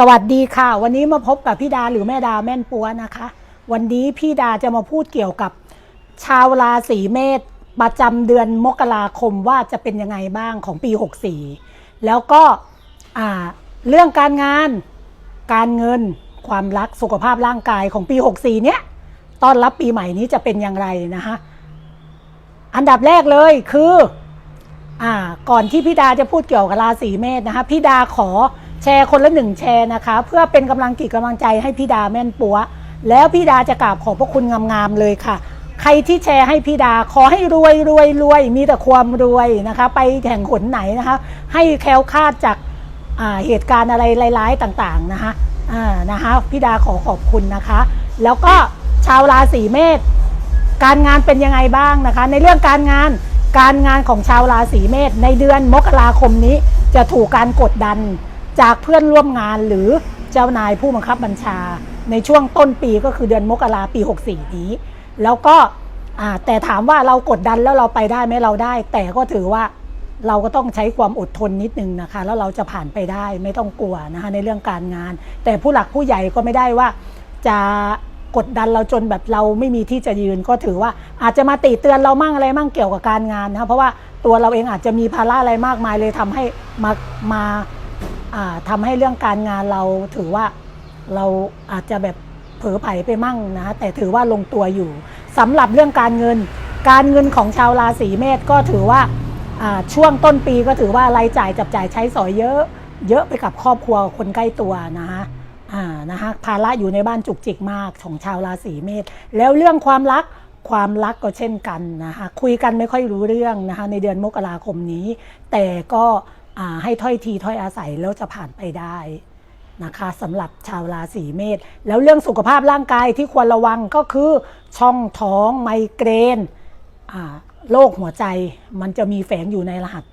สวัสดีค่ะ วันนี้มาพบกับพี่ดาหรือแม่ดาแม่นปัวนะคะ วันนี้พี่ดาจะมาพูดเกี่ยวกับ ชาวราศีเมษประจำเดือนมกราคมว่าจะเป็นยังไงบ้างของปี 64 แล้วก็เรื่องการงานการเงินความรักสุขภาพร่างกายของปี 64 เนี้ยต้อนรับปีใหม่นี้จะเป็นอย่างไรนะคะอันดับแรกเลยคืออก่อนที่พี่ดาจะพูดเกี่ยวกับราศีเมษนะคะพี่ดาขอ แชร์คนละหนึ่งแชร์นะคะ เพื่อเป็นกำลังกิจกำลังใจให้พี่ดาแม่นปัว แล้วพี่ดาจะกราบขอบพระคุณงามๆเลยค่ะ ใครที่แชร์ให้พี่ดาขอให้รวยรวยรวยมีแต่ความรวยนะคะ ไปแห่งหนไหนนะคะ ให้แคล้วคลาดจากาเหตุการณ์อะไรร้ายๆต่างๆนะคะนะคะพี่ดาขอขอบคุณนะคะ แล้วก็ชาวราศีเมษการงานเป็นยังไงบ้างนะคะ ในเรื่องการงานการงานของชาวราศีเมษในเดือนมกราคมนี้จะถูกการกดดัน จากเพื่อนร่วมงานหรือเจ้านายผู้บังคับบัญชา ในช่วงต้นปีก็คือเดือนมกราปี 64 นี้ แล้วก็แต่ถามว่าเรากดดันแล้วเราไปได้ไหมเราได้ แต่ก็ถือว่าเราก็ต้องใช้ความอดทนนิดนึงนะคะ แล้วเราจะผ่านไปได้ไม่ต้องกลัวนะคะในเรื่องการงาน แต่ผู้หลักผู้ใหญ่ก็ไม่ได้ว่า จะกดดันเราจนแบบเราไม่มีที่จะยืนก็ถือว่าอาจจะมาติเตือนเรามั่งอะไรมั่งเกี่ยวกับการงานนะะเพราะว่าตัวเราเองอาจจะมีภาระอะไรมากมายเลยทำให้มามา อ่าทำให้เรื่องการงานเราถือว่าเราอาจจะแบบเผลอไผลไปมั่งนะแต่ถือว่าลงตัวอยู่สำหรับเรื่องการเงิน การเงินของชาวราศีเมษก็ถือว่าช่วงต้นปีก็ถือว่ารายจ่ายจับจ่ายใช้สอยเยอะ เยอะไปกับครอบครัวคนใกล้ตัวนะคะอ่านะคะภาระอยู่ในบ้านจุกจิกมากของชาวราศีเมษแล้วเรื่องความรักความรักก็เช่นกันนะคะคุยกันไม่ค่อยรู้เรื่องนะคะในเดือนมกราคมนี้ แต่ก็ ให้ถ้อยทีถ้อยอาศัยแล้วจะผ่านไปได้นะคะสำหรับชาวราศีเมษแล้วเรื่องสุขภาพร่างกายที่ควรระวังก็คือช่องท้องไมเกรนโรคหัวใจมันจะมีแฝงอยู่ในรหัส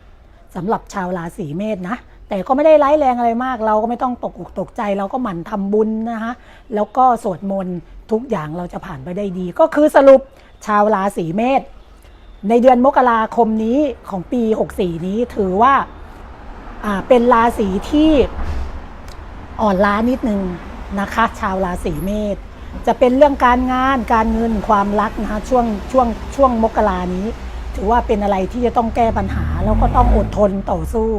สำหรับชาวราศีเมษนะ แต่ก็ไม่ได้ร้ายแรงอะไรมาก เราก็ไม่ต้องตกอกตกใจเราก็หมั่นทำบุญนะคะแล้วก็สวดมนต์ทุกอย่างเราจะผ่านไปได้ดี ก็คือสรุปชาวราศีเมษในเดือนมกราคมนี้ของปี 64 นี้ถือว่า เป็นราศีที่อ่อนล้านิดนึงนะคะ ชาวราศีเมษจะเป็นเรื่องการงานการเงินความรักนะคะช่วงช่วงช่วงมกรานี้ ถือว่าเป็นอะไรที่จะต้องแก้ปัญหา แล้วก็ต้องอดทนต่อสู้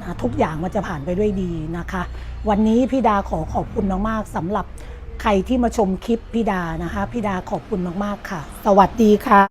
นะทุกอย่างมันจะผ่านไปด้วยดีนะคะ วันนี้พี่ดาขอขอบคุณมากๆสำหรับใครที่มาชมคลิปพี่ดานะคะพี่ดาขอบคุณมากๆค่ะ สวัสดีค่ะ